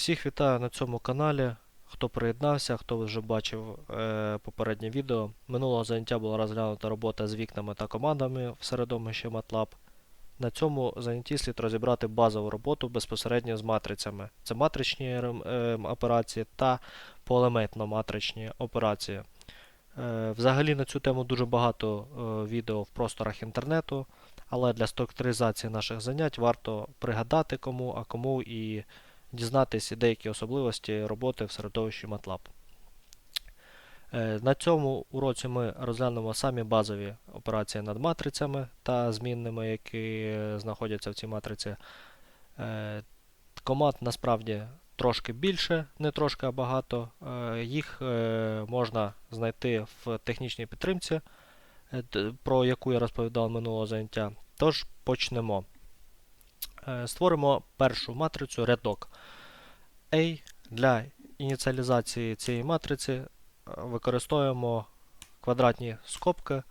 Всіх вітаю на цьому каналі. Хто приєднався, хто вже бачив е, попереднє відео. Минулого заняття була розглянута робота з вікнами та командами в середовищі MATLAB. На цьому занятті слід розібрати базову роботу безпосередньо з матрицями. Це матричні е, операції та поелементно-матричні операції. Е, взагалі на цю тему дуже багато е, відео в просторах інтернету, але для структуризації наших занять варто пригадати кому, а кому і дізнатися деякі особливості роботи в середовищі MATLAB. Е, На цьому уроці ми розглянемо самі базові операції над матрицями та змінними, які знаходяться в цій матриці. Е, Команд насправді трошки більше, не трошки, а багато. Е, Їх можна знайти в технічній підтримці, про яку я розповідав минулого заняття. Тож почнемо. Е, Створимо першу матрицю рядок. A для ініціалізації цієї матриці е, використовуємо квадратні скобки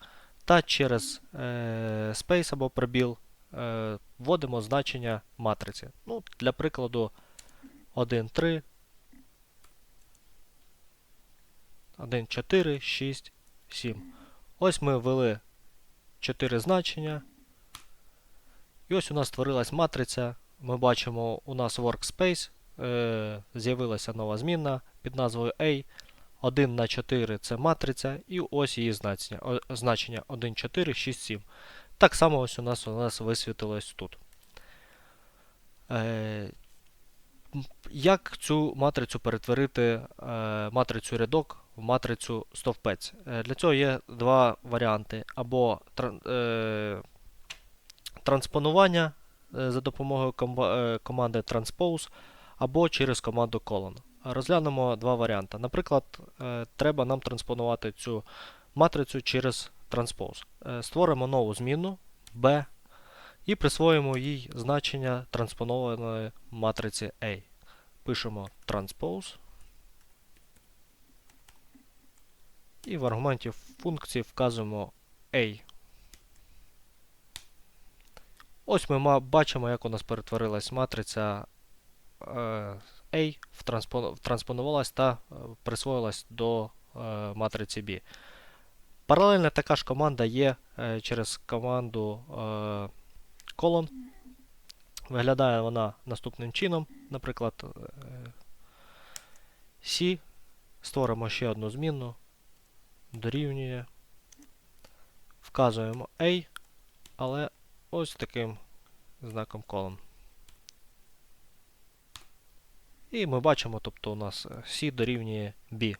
та через е, space або пробіл вводимо значення матриці. Ну, для прикладу 1, 3, 1, 4, 6, 7. Ось ми ввели 4 значення. І ось у нас створилась матриця. Ми бачимо, у нас workspace, е, з'явилася нова змінна під назвою A. 1 на 4 це матриця, і ось її значення, о- значення 1, 4, 6, 7. Так само ось у нас у нас висвітилось тут. Е, як цю матрицю перетворити е, матрицю рядок в матрицю стовпець? Для цього є два варіанти. Або транспонування е, за допомогою е, команди transpose або через команду colon. Розглянемо два варіанти. Наприклад, е, треба нам транспонувати цю матрицю через transpose. Створимо нову змінну B і присвоїмо їй значення транспонованої матриці A. Пишемо transpose. І в аргументі функції вказуємо A. Ось ми бачимо, як у нас перетворилась матриця е, A, втранспонувалась та е, присвоїлась до е, матриці B. Паралельно така ж команда є через команду colon. Виглядає вона наступним чином. Наприклад, C. Створимо ще одну змінну. Дорівнює. Вказуємо A, але ось таким знаком colon. І ми бачимо, тобто у нас е, C дорівнює B.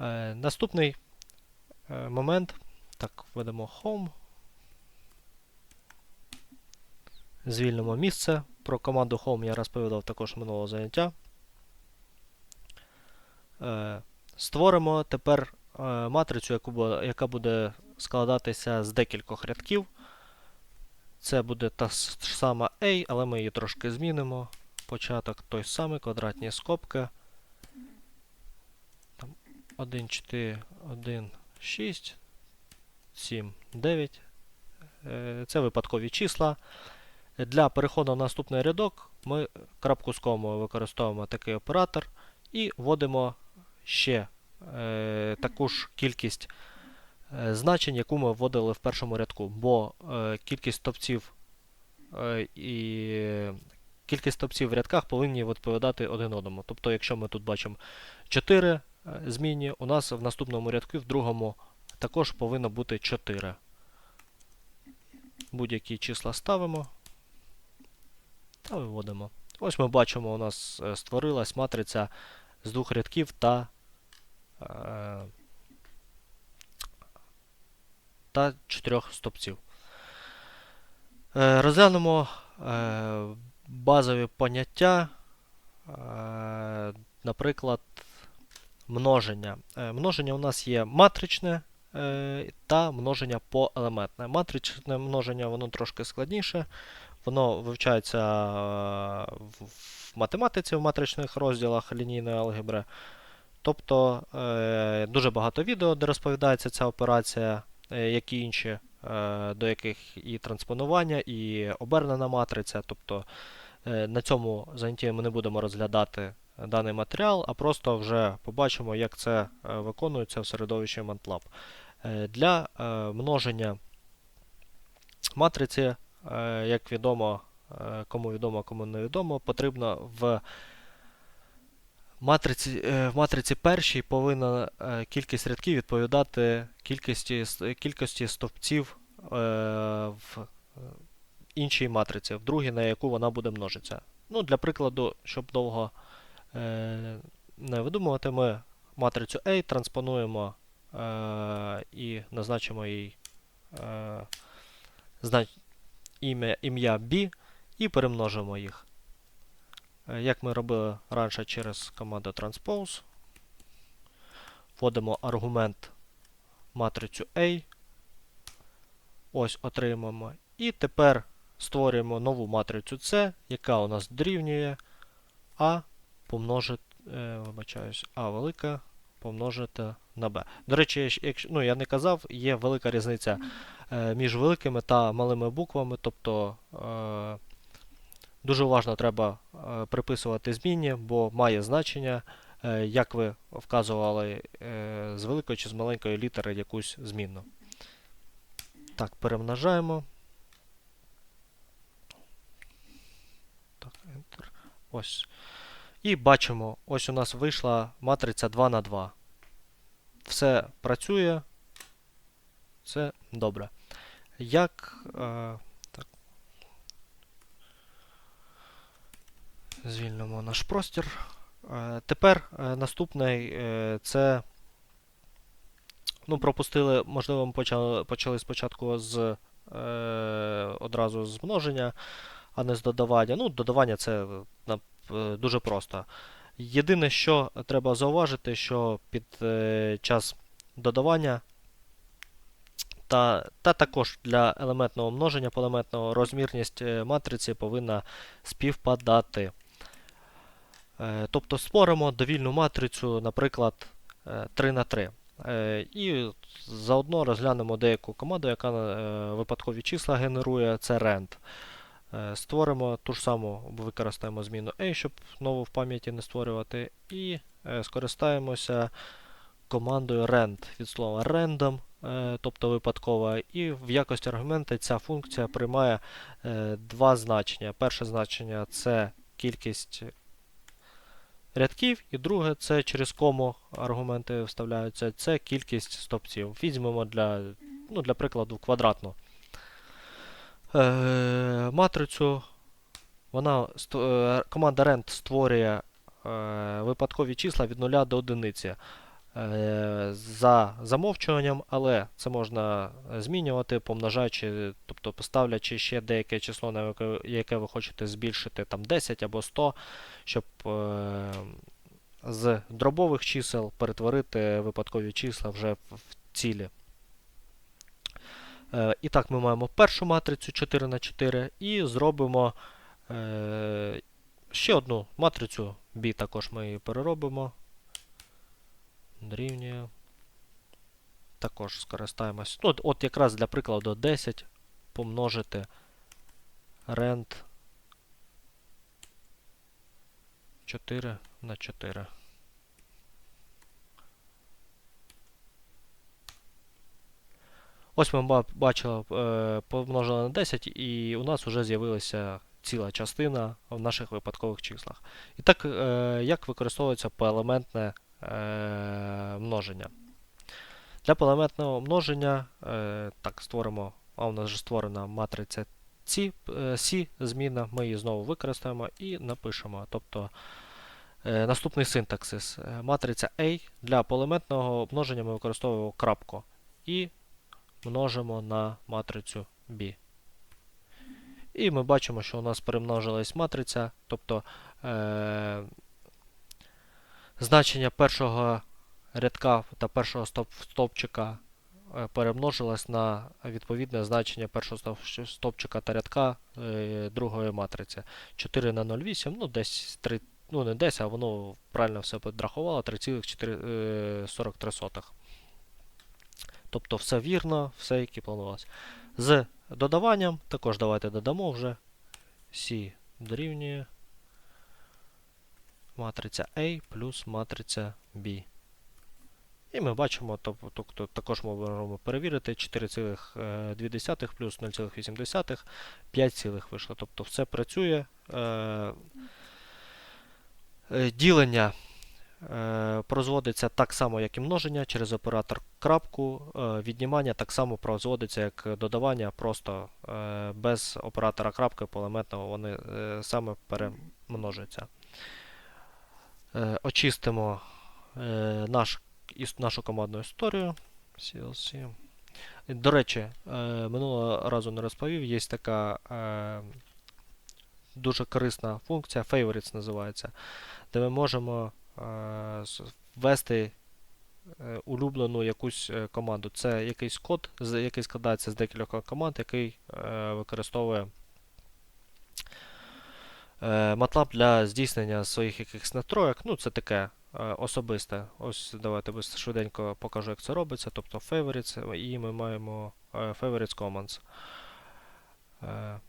Е, наступний е, момент. Так, введемо Home. Звільнимо місце. Про команду Home я розповідав також минулого заняття. Е, створимо тепер е, матрицю, яку, яка буде складатися з декількох рядків. Це буде та ж сама A, але ми її трошки змінимо. Початок той самий, квадратні скобки. 1, 4, 1, 6, 7, 9. Е, Це випадкові числа. Для переходу на наступний рядок ми крапку з комою використовуємо такий оператор і вводимо ще е, таку ж кількість значень, яку ми вводили в першому рядку, бо е, кількість стовпців е, і кількість стовпців в рядках повинні відповідати один одному. Тобто, якщо ми тут бачимо 4 е, змінні, у нас в наступному рядку, в другому також повинно бути 4. Будь-які числа ставимо та виводимо. Ось ми бачимо, у нас е, створилась матриця з двох рядків та, е, та чотирьох стопців. Е, Розглянемо е, базові поняття, е, наприклад, множення. Множення у нас є матричне та множення поелементне. Матричне множення воно трошки складніше. Воно вивчається в математиці в матричних розділах лінійної алгебри. Тобто дуже багато відео, де розповідається ця операція, як і інші, е, до яких і транспонування, і обернена матриця. Тобто Е, На цьому занятті ми не будемо розглядати даний матеріал, а просто вже побачимо, як це е, виконується в середовищі MATLAB. Е, Для е, множення матриці, е, як відомо, е, кому відомо, кому не відомо, потрібно в матриці, е, в матриці першій повинна е, кількість рядків відповідати кількості, кількості стовпців е, в іншій матриці, в другій, на яку вона буде множитися. Ну, для прикладу, щоб довго не видумувати, ми матрицю A транспонуємо і назначимо їй ім'я B і перемножимо їх. Е, Як ми робили раніше через команду transpose, вводимо аргумент матрицю A. Ось отримаємо. І тепер створюємо нову матрицю C, яка у нас дорівнює А помножити, е, вибачаюсь, А велика помножити на B. До речі, якщо, ну, я не казав, є велика різниця е, між великими та малими буквами, тобто дуже уважно треба е, приписувати змінні, бо має значення, е, як ви вказували е, з великої чи з маленької літери якусь змінну. Так, перемножаємо. Так, Enter. Ось. І бачимо, ось у нас вийшла матриця 2 на 2. Все працює. Це добре. Як. Е, так. Звільнимо наш простір. Е, тепер е, наступний е, це. Ну, пропустили, можливо, ми почали, почали спочатку з е, одразу з множення, а не з додавання. Ну, додавання це е, дуже просто. Єдине, що треба зауважити, що під е, час додавання та, та також для елементного множення поелементного розмірність матриці повинна співпадати. Е, Тобто створимо довільну матрицю, наприклад, е, 3 на 3. Е, І заодно розглянемо деяку команду, яка е, випадкові числа генерує, це. Е, Створимо ту ж саму, використаємо зміну A, щоб нову в пам'яті не створювати, і е, скористаємося командою rand від слова random, е, тобто випадкова, і в якості аргумента ця функція приймає е, два значення. Перше значення це кількість рядків, і друге це через кому аргументи вставляються, це кількість стопців. Візьмемо для, ну, для прикладу квадратну. Е, матрицю вона, е, команда Rent створює е, випадкові числа від 0 до 1 е, за замовчуванням, але це можна змінювати, помножаючи, тобто поставлячи ще деяке число, на яке, ви хочете збільшити, там 10 або 100, щоб е, з дробових чисел перетворити випадкові числа вже в, цілі. Е, і так, ми маємо першу матрицю 4 на 4 і зробимо е, ще одну матрицю B, також ми її переробимо. Дорівнює. Також скористаємось. Ну, от, от якраз для прикладу 10 помножити rent 4 на 4. Ось ми бачили, е, помножили на 10, і у нас вже з'явилася ціла частина в наших випадкових числах. І так, е, як використовується поелементне е, множення? Для поелементного множення е, так, створимо, а у нас вже створена матриця C, е, C зміна, ми її знову використаємо і напишемо. Тобто е, наступний синтаксис. Е, Матриця A для поелементного множення ми використовуємо крапку і множимо на матрицю B. І ми бачимо, що у нас перемножилась матриця, тобто е, значення першого рядка та першого стовпчика е, перемножилось на відповідне значення першого стовпчика та рядка е, другої матриці. 4 на 0,8, ну десь 3, ну не десь, а воно правильно все підрахувало, 3,43. Тобто все вірно, все як і планувалося. З додаванням, також давайте додамо вже C дорівнює матриця A плюс матриця B. І ми бачимо, тоб- тобто також можемо перевірити 4,2 плюс 0,8, 5 цілих вийшло. Тобто все працює. Е, е, Ділення е, производиться так само, як і множення через оператор крапку. Е, Віднімання так само производиться, як додавання, просто е, без оператора крапки поелементного вони е, саме перемножуються. Е, Очистимо е, наш, нашу командну історію. CLC. До речі, е, минулого разу не розповів, є така дуже корисна функція, favorites називається, де ми можемо ввести улюблену якусь команду. Це якийсь код, який складається з декількох команд, який використовує MATLAB для здійснення своїх якихось настроєк. Ну, це таке е, особисте. Ось давайте швиденько покажу, як це робиться. Тобто favorites, і ми маємо е, favorites commands. Е,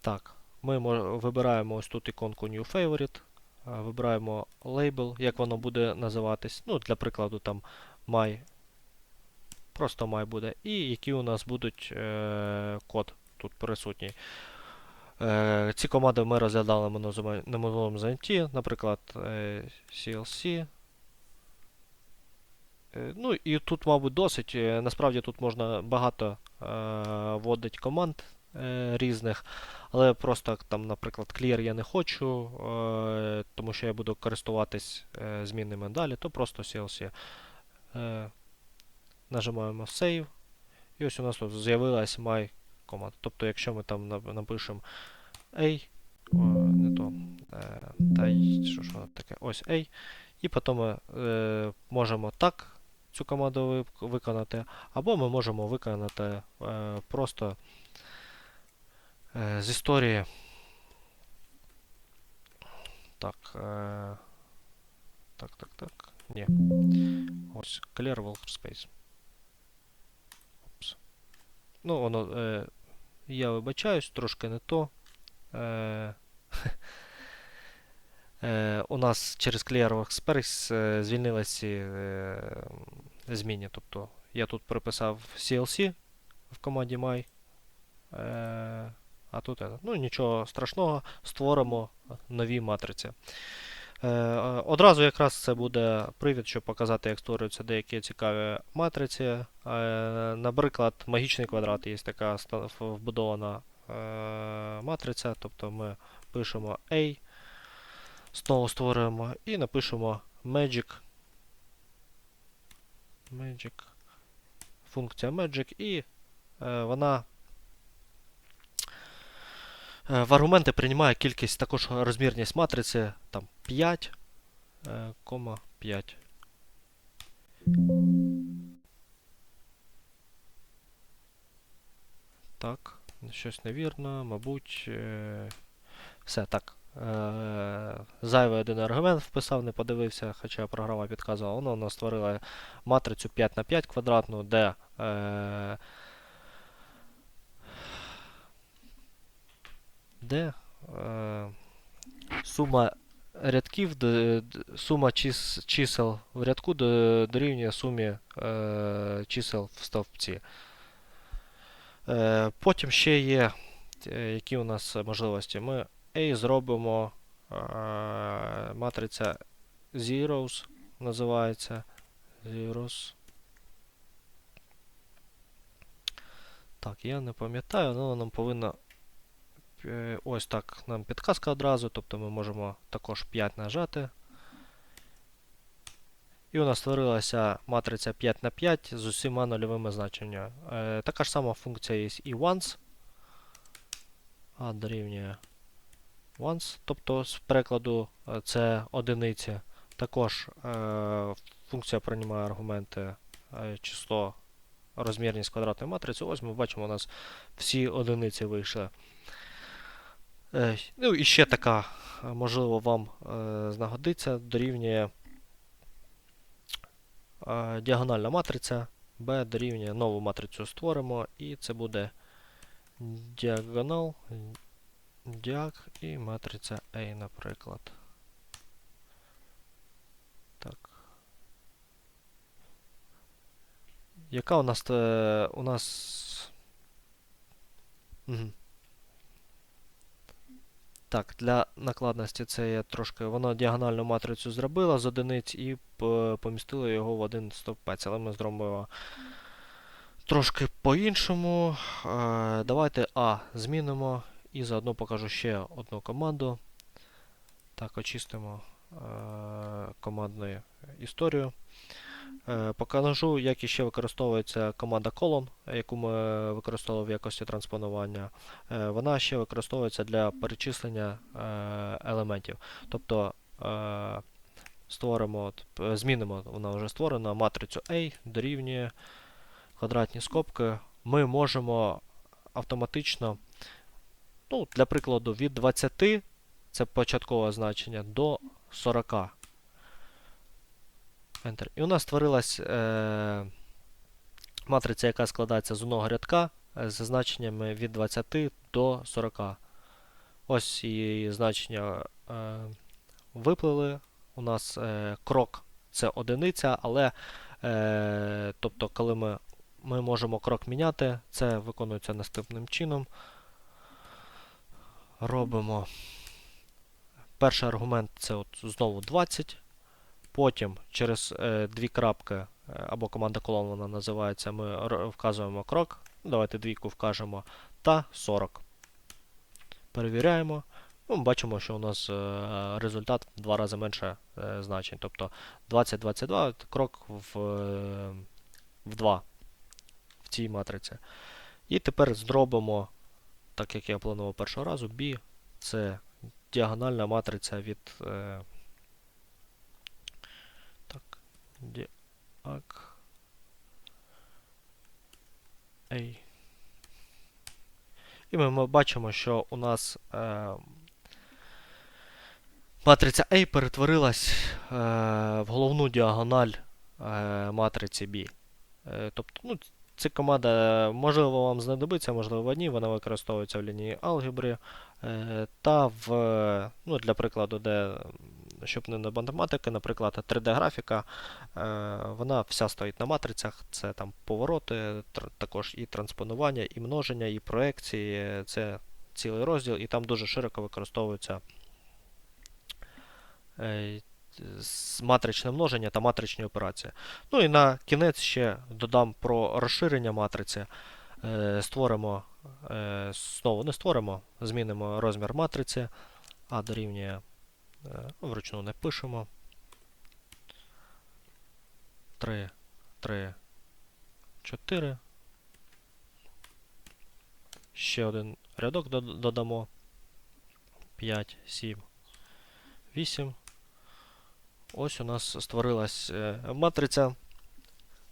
так, ми вибираємо ось тут іконку New Favorite, е, вибираємо лейбл, як воно буде називатись. Ну, для прикладу, там my, просто my буде. І які у нас будуть е, код тут присутній. Е, ці команди ми розглядали на минулому- занятті, наприклад, е, CLC. Е, Ну і тут, мабуть, досить. Е, Насправді тут можна багато е, вводити команд е, різних, але просто там, наприклад, clear я не хочу, е, тому що я буду користуватись е, змінними далі, то просто CLC. Е, нажимаємо Save. І ось у нас тут з'явилась my команда. Тобто, якщо ми там напишемо A, не то, е, та й що ж воно таке, ось A, і потім ми е, можемо так цю команду виконати, або ми можемо виконати е, просто з історії. Так, так, так, так. Ні. Ось, Clear Workspace. Ну, воно. Е, я вибачаюсь, трошки не то. Е, е, у нас через Clear Workspace е, звільнилися е, зміни. Тобто я тут приписав CLC в команді my. Е, а тут е, ну нічого страшного, створимо нові матриці. Е, е, одразу якраз це буде привід, щоб показати, як створюються деякі цікаві матриці. Е, наприклад, магічний квадрат є така вбудована матриця, тобто ми пишемо A, знову створюємо і напишемо Magic. Magic. Функція Magic, і вона в аргументи приймає кількість, також розмірність матриці там 5, е, кома 5. Так, щось невірно, мабуть. Е, все так. Е, зайвий один аргумент вписав, не подивився, хоча програма підказувала. Воно у нас створила матрицю 5 на 5 квадратну, де де сума рядків, сума чис, чисел в рядку до- дорівнює сумі е, чисел в стовпці. Е, потім ще є, е, які у нас можливості. Ми A зробимо е, матриця zeros називається. Zeros. Так, я не пам'ятаю, але нам повинно Ось так нам підказка одразу, тобто ми можемо також 5 нажати. І у нас створилася матриця 5 на 5 з усіма нульовими значеннями. Е, така ж сама функція є і once. А дорівнює once, тобто з перекладу е, це одиниці. Також е, функція приймає аргументи е, число, розмірність квадратної матриці. Ось ми бачимо, у нас всі одиниці вийшли. Ну і ще така, можливо, вам е, знагодиться, дорівнює е, діагональна матриця B дорівнює нову матрицю створимо, і це буде діагонал діак і матриця A, наприклад. Так. Яка у нас е, у нас. Мгм. Так, для накладності це я трошки. Воно діагональну матрицю зробила з одиниць і помістила його в один стовпець, але ми зробимо трошки по-іншому. Е, давайте А змінимо і заодно покажу ще одну команду. Так, очистимо е, командну історію. Е, Покажу, як іще використовується команда colon, яку ми використовували в якості транспонування. Е, Вона ще використовується для перечислення е, елементів. Тобто створимо, змінимо, вона вже створена, матрицю A дорівнює квадратні скобки. Ми можемо автоматично, ну, для прикладу, від 20, це початкове значення, до 40. Enter. І у нас створилась е, матриця, яка складається з одного рядка е, з значеннями від 20 до 40. Ось її значення е, виплили. У нас е, крок це одиниця, але е, тобто, коли ми, ми можемо крок міняти, це виконується наступним чином. Робимо перший аргумент це от знову 20. Потім через е, дві крапки е, або команда колон вона називається, ми вказуємо крок. Ну, Давайте двійку вкажемо та 40. Перевіряємо. Ну, ми бачимо, що у нас е, результат в два рази менше значень. Тобто 20-22 крок в, в 2 в цій матриці. І тепер зробимо, так як я планував першого разу, B це діагональна матриця від. Е, так, діак. A. І ми, ми бачимо, що у нас е, матриця A перетворилась е, в головну діагональ е, матриці B. Е, тобто, ну, ця команда, можливо, вам знадобиться, можливо, ні. Вона використовується в лінії алгебри. Е, та в, ну, для прикладу, де, щоб не на математики, наприклад, 3D-графіка, е, вона вся стоїть на матрицях. Це там повороти, також і транспонування, і множення, і проекції. Це цілий розділ, і там дуже широко використовується е, матричне множення та матричні операції. Ну і на кінець ще додам про розширення матриці. Е, Створимо, знову не створимо, змінимо розмір матриці, а дорівнює, вручну не пишемо. 3, 3, 4. Ще один рядок додамо. 5, 7, 8. Ось у нас створилась е, матриця.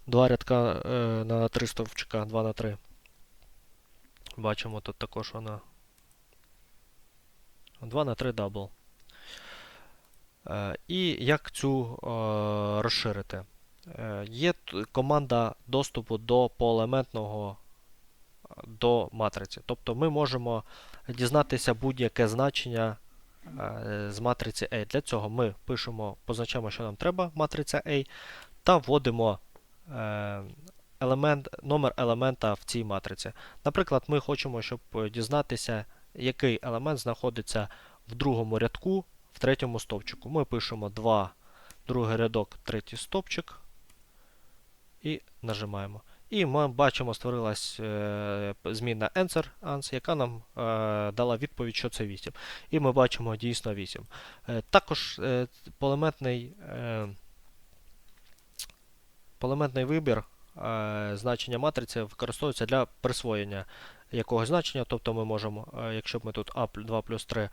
Два рядка е, на три стовпчика, 2 на 3. Бачимо тут також вона 2 на 3 дабл. Е, і як цю е, розширити? Е, є команда доступу до поелементного до матриці. Тобто ми можемо дізнатися будь-яке значення з матриці A. Для цього ми пишемо, позначаємо, що нам треба, матриця A, та вводимо елемент, номер елемента в цій матриці. Наприклад, ми хочемо, щоб дізнатися, який елемент знаходиться в другому рядку, в третьому стовпчику. Ми пишемо 2, другий рядок, третій стовпчик і нажимаємо. І ми бачимо, створилась е, змінна answer, ans, яка нам е, дала відповідь, що це 8. І ми бачимо дійсно 8. Е, також е, полементний, е, полементний вибір е, значення матриці використовується для присвоєння якогось значення. Тобто ми можемо, е, якщо б ми тут a 2 плюс 3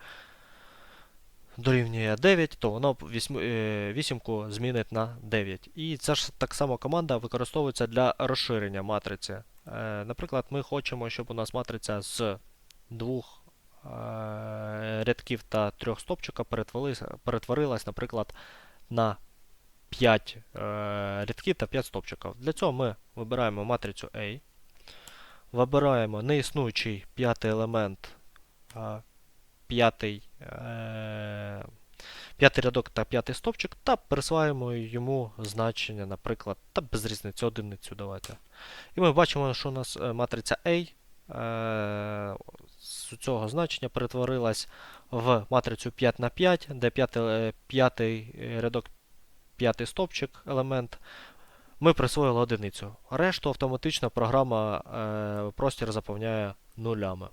дорівнює 9, то вісьм- е, вісімку змінить на 9. І ця ж так само команда використовується для розширення матриці. Е, Наприклад, ми хочемо, щоб у нас матриця з двох е, рядків та трьох стопчика перетворилась, наприклад, на 5 е, рядків та 5 стопчиків. Для цього ми вибираємо матрицю A, вибираємо неіснуючий п'ятий елемент. П'ятий, е, п'ятий рядок та п'ятий стовпчик та пересуваємо йому значення, наприклад, та без різниці, одиницю давайте. І ми бачимо, що у нас е, матриця A е, з цього значення перетворилась в матрицю 5 на 5, де п'ятий, рядок, п'ятий стовпчик, елемент, ми присвоїли одиницю. Решту автоматично програма простір заповняє нулями.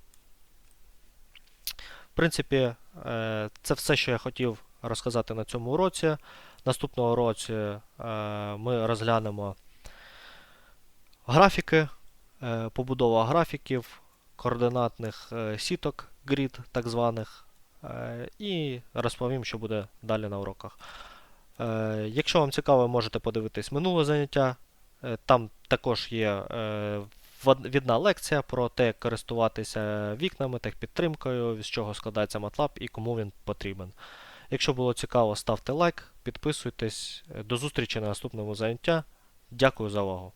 В принципі, е, це все, що я хотів розказати на цьому уроці. Наступного уроці е, ми розглянемо графіки, е, побудова графіків, координатних сіток, grid так званих, і розповім, що буде далі на уроках. Якщо вам цікаво, можете подивитись минуле заняття. Там також є відна лекція про те, як користуватися вікнами, техпідтримкою, з чого складається MATLAB і кому він потрібен. Якщо було цікаво, ставте лайк, підписуйтесь. До зустрічі на наступному заняття. Дякую за увагу.